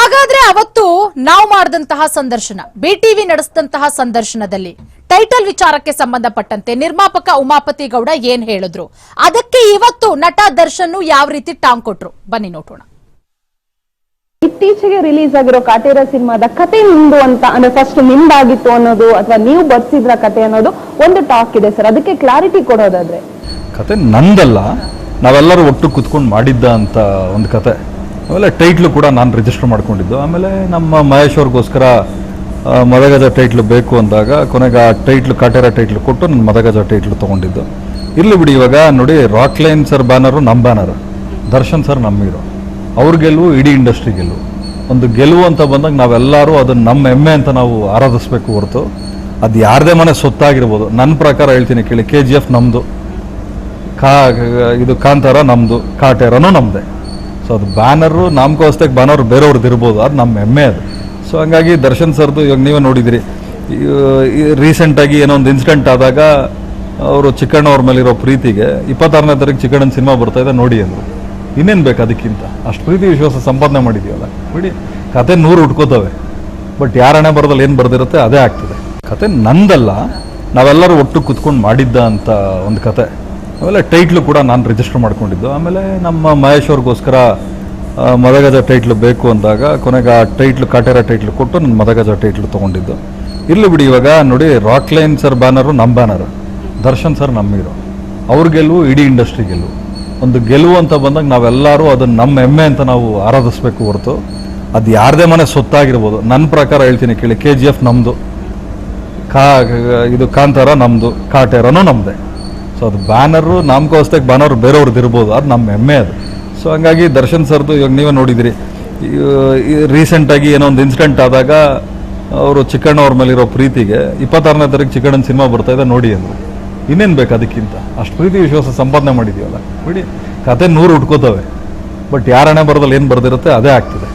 ಹಾಗಾದ್ರೆ ಅವತ್ತು ನಾವು ಮಾಡಿದಂತಹ ಸಂದರ್ಶನ ಬಿಟಿವಿ ನಡೆಸಿದಂತಹ ಸಂದರ್ಶನದಲ್ಲಿ ಟೈಟಲ್ ವಿಚಾರಕ್ಕೆ ಸಂಬಂಧಪಟ್ಟಂತೆ ನಿರ್ಮಾಪಕ ಉಮಾಪತಿ ಗೌಡ ಏನ್ ಹೇಳಿದ್ರು? ಅದಕ್ಕೆ ಇವತ್ತು ನಟ ದರ್ಶನ್ ಯಾವ ರೀತಿ ಟಾಂಗ್ ಕೊಟ್ರು? ಬನ್ನಿ ನೋಡೋಣ. ಇತ್ತೀಚೆಗೆ ರಿಲೀಸ್ ಆಗಿರೋ ಕಾಟೇರ ಸಿನಿಮಾದ ಕತೆ ನಿಂದು ಅಂತ ಅಂದ್ರೆ ಫಸ್ಟ್ ನಿಮ್ದಾಗಿತ್ತು ಅನ್ನೋದು ಅಥವಾ ನೀವು ಬರ್ಸಿದ್ರ ಕತೆ ಅನ್ನೋದು ಒಂದು ಟಾಕ್ ಇದೆ ಸರ್ ಅದಕ್ಕೆ ಕ್ಲಾರಿಟಿ ಕೊಡೋದಾದ್ರೆ. ಕತೆ ನಂದಲ್ಲ ನಾವೆಲ್ಲರೂ ಒಟ್ಟು ಕುತ್ಕೊಂಡು ಮಾಡಿದ್ದ ಅಂತ ಒಂದು ಕತೆ. ಆಮೇಲೆ ಟೈಟ್ಲು ಕೂಡ ನಾನು ರಿಜಿಸ್ಟರ್ ಮಾಡಿಕೊಂಡಿದ್ದು. ಆಮೇಲೆ ನಮ್ಮ ಮಹೇಶ್ ಅವ್ರಿಗೋಸ್ಕರ ಮದಗಜ ಟೈಟ್ಲು ಬೇಕು ಅಂದಾಗ ಕೊನೆಗೆ ಆ ಟೈಟ್ಲು ಕಾಟೇರ ಟೈಟ್ಲು ಕೊಟ್ಟು ನಾನು ಮದಗಜ ಟೈಟ್ಲು ತೊಗೊಂಡಿದ್ದು. ಇರಲಿ ಬಿಡಿ ಇವಾಗ, ನೋಡಿ ರಾಕ್ ಲೈನ್ ಸರ್ ಬ್ಯಾನರು ನಮ್ಮ ಬ್ಯಾನರು ದರ್ಶನ್ ಸರ್ ನಮ್ಮ ಹೀರೋ. ಅವ್ರ ಗೆಲುವು, ಇಡೀ ಇಂಡಸ್ಟ್ರಿ ಗೆಲುವು. ಒಂದು ಗೆಲುವು ಅಂತ ಬಂದಾಗ ನಾವೆಲ್ಲರೂ ಅದನ್ನು ನಮ್ಮ ಹೆಮ್ಮೆ ಅಂತ ನಾವು ಆರಾಧಿಸ್ಬೇಕು ಹೊರತು. ಅದು ಯಾರದೇ ಮನೆ ಸೊತ್ತಾಗಿರ್ಬೋದು. ನನ್ನ ಪ್ರಕಾರ ಹೇಳ್ತೀನಿ ಕೇಳಿ ಕೆ ಜಿ ಎಫ್ ನಮ್ಮದು ಕಾ, ಇದು ಕಾಂತಾರ ನಮ್ಮದು ಕಾಟೇರನೂ ನಮ್ಮದೇ ಸೊ ಅದು ಬ್ಯಾನರು ನಾಮಕೋಸ್ತಕ್ಕೆ ಬ್ಯಾನರ್ ಬೇರೆಯವ್ರದ್ದು ಇರ್ಬೋದು, ಅದು ನಮ್ಮ ಹೆಮ್ಮೆ ಅದು. ಸೊ ಹಂಗಾಗಿ ದರ್ಶನ್ ಸರ್ದು ಇವಾಗ ನೀವೇ ನೋಡಿದಿರಿ. ರೀಸೆಂಟಾಗಿ ಏನೋ ಒಂದು ಇನ್ಸಿಡೆಂಟ್ ಆದಾಗ ಅವರು ಚಿಕ್ಕಣ್ಣ ಅವ್ರ ಮೇಲಿರೋ ಪ್ರೀತಿಗೆ ಇಪ್ಪತ್ತಾರನೇ ತಾರೀಕು ಚಿಕ್ಕಣ್ಣನ ಸಿನಿಮಾ ಬರ್ತಾ ಇದೆ, ನೋಡಿ ಅಂದರು. ಇನ್ನೇನು ಬೇಕು ಅದಕ್ಕಿಂತ? ಅಷ್ಟು ಪ್ರೀತಿ, ವಿಶ್ವಾಸ ಸಂಪಾದನೆ ಮಾಡಿದೀವಲ್ಲ ಬಿಡಿ ಕತೆ ನೂರು ಉಟ್ಕೋತವೆ. ಬಟ್ ಯಾರನೇ ಬರೋದಲ್ಲಿ ಏನು ಬರೆದಿರುತ್ತೆ, ಅದೇ ಆಗ್ತದೆ. ಕತೆ ನಂದಲ್ಲ, ನಾವೆಲ್ಲರೂ ಒಟ್ಟು ಕುತ್ಕೊಂಡು ಮಾಡಿದ್ದ ಅಂತ ಒಂದು ಕತೆ. ಆಮೇಲೆ ಟೈಟ್ಲು ಕೂಡ ನಾನು ರಿಜಿಸ್ಟರ್ ಮಾಡಿಕೊಂಡಿದ್ದು. ಆಮೇಲೆ ನಮ್ಮ ಮಹೇಶ್ ಅವ್ರಿಗೋಸ್ಕರ ಮದಗಜ ಟೈಟ್ಲು ಬೇಕು ಅಂದಾಗ ಕೊನೆಗೆ ಆ ಟೈಟ್ಲು ಕಾಟೇರ ಟೈಟ್ಲು ಕೊಟ್ಟು ನಾನು ಮದಗಜ ಟೈಟ್ಲು ತೊಗೊಂಡಿದ್ದು. ಇರಲಿ ಬಿಡಿ ಇವಾಗ ನೋಡಿ ರಾಕ್ ಲೈನ್ ಸರ್ ಬ್ಯಾನರು ನಮ್ಮ ಬ್ಯಾನರು ದರ್ಶನ್ ಸರ್ ನಮ್ಮ ಹೀರೋ ಅವ್ರ ಗೆಲುವು, ಇಡೀ ಇಂಡಸ್ಟ್ರಿ ಗೆಲುವು. ಒಂದು ಗೆಲುವು ಅಂತ ಬಂದಾಗ ನಾವೆಲ್ಲರೂ ಅದನ್ನು ನಮ್ಮ ಹೆಮ್ಮೆ ಅಂತ ನಾವು ಆರಾಧಿಸ್ಬೇಕು ಹೊರತು, ಅದು ಯಾರದೇ ಮನೆ ಸೊತ್ತಾಗಿರ್ಬೋದು. ನನ್ನ ಪ್ರಕಾರ ಹೇಳ್ತೀನಿ ಕೇಳಿ ಕೆ ಜಿ ಎಫ್ ನಮ್ಮದು ಕಾ, ಇದು ಕಾಂತಾರ ನಮ್ಮದು ಕಾಟೇರನೂ ನಮ್ಮದೇ ಸೊ ಅದು ಬ್ಯಾನರು ನಾಮಕೋಸ್ತಕ್ಕೆ ಬ್ಯಾನರ್ ಬೇರೆಯವ್ರದ್ದು ಇರ್ಬೋದು. ಅದು ನಮ್ಮ ಹೆಮ್ಮೆ ಅದು. ಸೊ ಹಂಗಾಗಿ ದರ್ಶನ್ ಸರ್ದು ಇವಾಗ ನೀವೇ ನೋಡಿದಿರಿ. ರೀಸೆಂಟಾಗಿ ಏನೋ ಒಂದು ಇನ್ಸಿಡೆಂಟ್ ಆದಾಗ ಅವರು ಚಿಕ್ಕಣ್ಣ ಅವ್ರ ಮೇಲಿರೋ ಪ್ರೀತಿಗೆ ಇಪ್ಪತ್ತಾರನೇ ತಾರೀಕು ಚಿಕ್ಕಣ್ಣನ ಸಿನಿಮಾ ಬರ್ತಾ ಇದೆ, ನೋಡಿ ಅಂದರು. ಇನ್ನೇನು ಬೇಕು ಅದಕ್ಕಿಂತ? ಅಷ್ಟು ಪ್ರೀತಿ ವಿಶ್ವಾಸ ಸಂಪಾದನೆ ಮಾಡಿದೀವಲ್ಲ ಬಿಡಿ ಕತೆ ನೂರು ಉಟ್ಕೋತವೆ. ಬಟ್ ಯಾರಣೆ ಬರೋದಲ್ಲಿ ಏನು ಬರ್ದಿರುತ್ತೆ, ಅದೇ ಆಗ್ತದೆ.